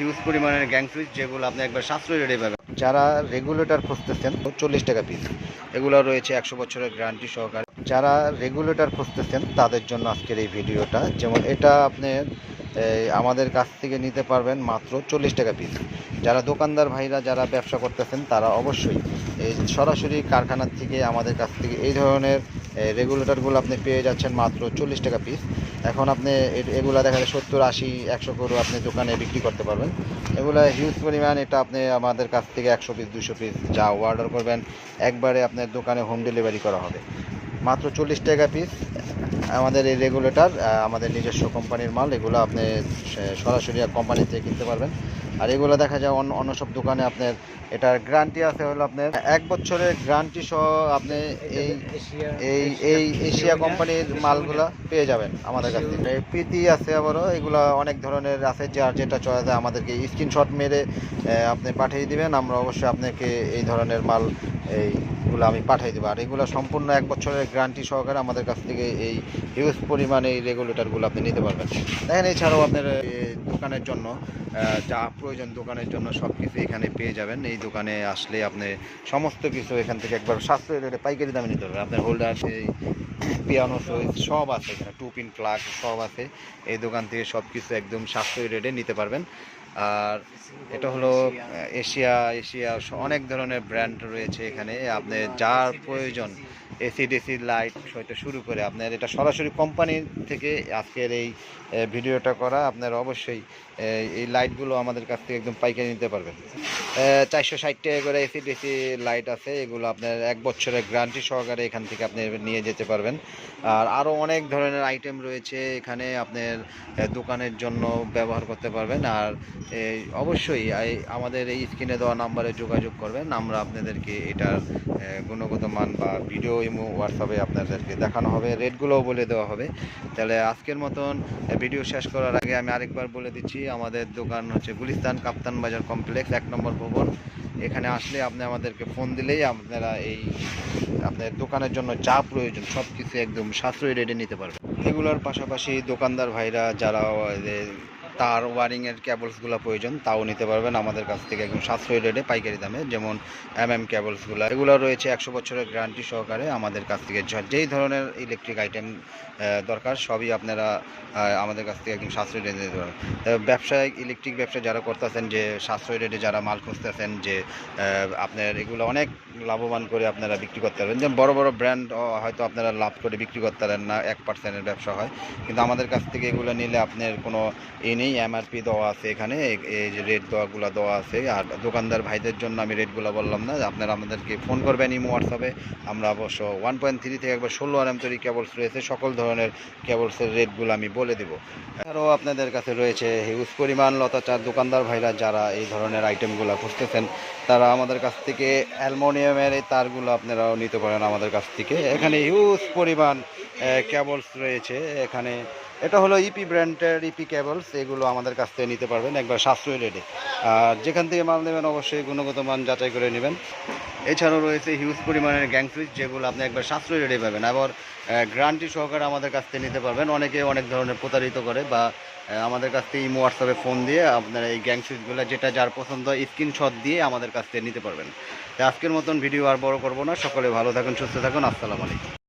Huge পরিমাণের gang switch যেগুলো আপনি একবার সাশ্রয়ী রেটে পাবেন। যারা রেগুলেটর খুঁজতেছেন, চল্লিশ টাকা পিস এগুলো রয়েছে একশো বছরের গ্যারান্টি সহকারে। যারা রেগুলেটর খুঁজতেছেন, তাদের জন্য আজকের এই ভিডিওটা। যেমন এটা আপনি আমাদের কাছ থেকে নিতে পারবেন মাত্র চল্লিশ টাকা পিস যারা দোকানদার ভাইরা, যারা ব্যবসা করতেছেন, তারা অবশ্যই এই সরাসরি কারখানার থেকে আমাদের কাছ থেকে এই ধরনের রেগুলেটরগুলো আপনি পেয়ে যাচ্ছেন মাত্র চল্লিশ টাকা পিস এখন আপনি এগুলা দেখা যায় সত্তর, আশি, একশো করে আপনি দোকানে বিক্রি করতে পারবেন। এগুলো হিউজ পরিমাণ, এটা আপনি আমাদের কাছ থেকে একশো পিস দুশো পিস যা অর্ডার করবেন, একবারে আপনার দোকানে হোম ডেলিভারি করা হবে। মাত্র চল্লিশ টাকা পিস আমাদের এই রেগুলেটর আমাদের নিজস্ব কোম্পানির মাল, এগুলো আপনি সরাসরি কোম্পানি থেকে কিনতে পারবেন। আর এগুলো দেখা যায় অন্য অন্য সব দোকানে আপনার এটার গ্যারান্টি আছে হলো আপনার এক বছরের গ্যারান্টি সহ আপনি এই এই এই এশিয়া কোম্পানির মালগুলা পেয়ে যাবেন আমাদের কাছ থেকে। এই প্রীতি আছে আবারও, এগুলা অনেক ধরনের আছে, যার যেটা চয়েস আমাদেরকে স্ক্রিনশট মেরে আপনি পাঠিয়ে দিবেন, আমরা অবশ্যই আপনাকে এই ধরনের মাল এইগুলো আমি পাঠিয়ে দেবো। আর এগুলো সম্পূর্ণ এক বছরের গ্যারান্টি সহকারে আমাদের কাছ থেকে এই হিউজ পরিমাণে এই রেগুলেটরগুলো আপনি নিতে পারবেন। দেখেন, এছাড়াও আপনার দোকানের জন্য যা প্রয়োজন দোকানের জন্য সব কিছু এখানে পেয়ে যাবেন। এই দোকানে আসলে আপনি সমস্ত কিছু এখান থেকে একবার সাশ্রয়ী রেটে পাইকারি দামে নিতে পারবেন। আপনার হোল্ডার এই পিয়ানো সুইচ সব আছে এখানে। টু পিন প্লাগ সব আছে। এই দোকান থেকে সব কিছু একদম সাশ্রয়ী রেটে নিতে পারবেন। আর এটা হলো এশিয়া এশিয়া অনেক ধরনের ব্র্যান্ড রয়েছে এখানে। আপনি যার প্রয়োজন এসি ডিসি লাইট হয়তো শুরু করে। আপনার এটা সরাসরি কোম্পানি থেকে আজকের এই ভিডিওটা করা। আপনার অবশ্যই এই লাইটগুলো আমাদের কাছ থেকে একদম পাইকারি নিতে পারবেন। চারশো ষাট টাকা করে এসি ডিসি লাইট আছে। এগুলো আপনার এক বছরের গ্যারান্টি সহকারে এখান থেকে আপনি নিয়ে যেতে পারবেন। আর আরও অনেক ধরনের আইটেম রয়েছে। এখানে আপনার দোকানের জন্য ব্যবহার করতে পারবেন। আর অবশ্যই আমাদের এই স্ক্রিনে দেওয়া নাম্বারে যোগাযোগ করবেন। আমরা আপনাদেরকে এটার গুণগত মান বা ভিডিও ইমো হোয়াটসঅ্যাপে আপনাদেরকে দেখানো হবে রেটগুলোও বলে দেওয়া হবে। তাহলে আজকের মতন ভিডিও শেষ করার আগে আমি আরেকবার বলে দিচ্ছি, আমাদের দোকান হচ্ছে গুলিস্তান কাপ্তান বাজার কমপ্লেক্স, এক নম্বর ভবন। এখানে আসলে আপনি আমাদেরকে ফোন দিলেই আপনারা এই, আপনার দোকানের জন্য যা প্রয়োজন সব কিছু একদম সাশ্রয়ী রেটে নিতে পারবেন। এগুলোর পাশাপাশি দোকানদার ভাইরা যারা তার ওয়ারিংয়ের ক্যাবলসগুলো প্রয়োজন তাও নিতে পারবেন আমাদের কাছ থেকে একদম সাশ্রয়ী রেটে পাইকারি দামে যেমন এম এম কেবলসগুলো। এগুলো রয়েছে একশো বছরের গ্যারান্টি সহকারে আমাদের কাছ থেকে। যেই ধরনের ইলেকট্রিক আইটেম দরকার সবই আপনারা আমাদের কাছ থেকে একদম সাশ্রয়ী রেটে নিতে পারবেন। আহ, ব্যবসায় ইলেকট্রিক ব্যবসা যারা করতেছেন যে সাশ্রয়ী রেটে যারা মাল খুঁজতেছেন যে আপনার এগুলো অনেক লাভবান করে আপনারা বিক্রি করতে পারবেন। যেমন বড় বড় ব্র্যান্ড হয়তো আপনারা লাভ করে বিক্রি করতে পারেন না এক পার্সেন্টের ব্যবসা হয়। কিন্তু আমাদের কাছ থেকে এগুলো নিলে আপনার কোনো এ নেই এমআরপি দেওয়া আছে এখানে। এই- যে রেট দেওয়াগুলো দেওয়া আছে। আর দোকানদার ভাইদের জন্য আমি রেটগুলো বললাম না আপনারা আমাদেরকে ফোন করবেন ইমো হোয়াটসঅ্যাপে আমরা অবশ্য ওয়ান পয়েন্ট থ্রি থেকে একবার ষোলো আর এম তৈরি কেবলস রয়েছে, সকল ধরনের কেবলসের রেটগুলো আমি বলে দেবো। আরও আপনাদের কাছে রয়েছে হিউজ পরিমাণ লতাচার দোকানদার ভাইরা যারা এই ধরনের আইটেমগুলো খুঁজতেছেন, তারা আমাদের কাছ থেকে অ্যালমোনিয়ামের এই তারগুলো আপনারাও নিতে পারেন আমাদের কাছ থেকে। এখানে হিউজ পরিমাণ কেবলস রয়েছে। এখানে এটা হলো ইপি ব্র্যান্ডের ইপি কেবলস এগুলো আমাদের কাছ থেকে নিতে পারবেন, একবার সাশ্রয়ী রেটে। আর যেখান থেকে মাল নেবেন অবশ্যই গুণগত মান যাচাই করে নেবেন। এছাড়াও রয়েছে হিউজ পরিমাণের গ্যাং সুইচ যেগুলো আপনি একবার সাশ্রয়ী রেটে পাবেন। আবার গ্যারান্টি সহকারে আমাদের কাছ থেকে নিতে পারবেন। অনেকে অনেক ধরনের প্রতারিত করে বা আমাদের কাছ থেকে ইমো হোয়াটসঅ্যাপে ফোন দিয়ে আপনারা এই গ্যাং সুইচগুলো যেটা যার পছন্দ স্ক্রিনশট দিয়ে আমাদের কাছ থেকে নিতে পারবেন। আজকের মতন ভিডিও আর বড় করব না। সকলে ভালো থাকুন, সুস্থ থাকুন। আসসালামু আলাইকুম।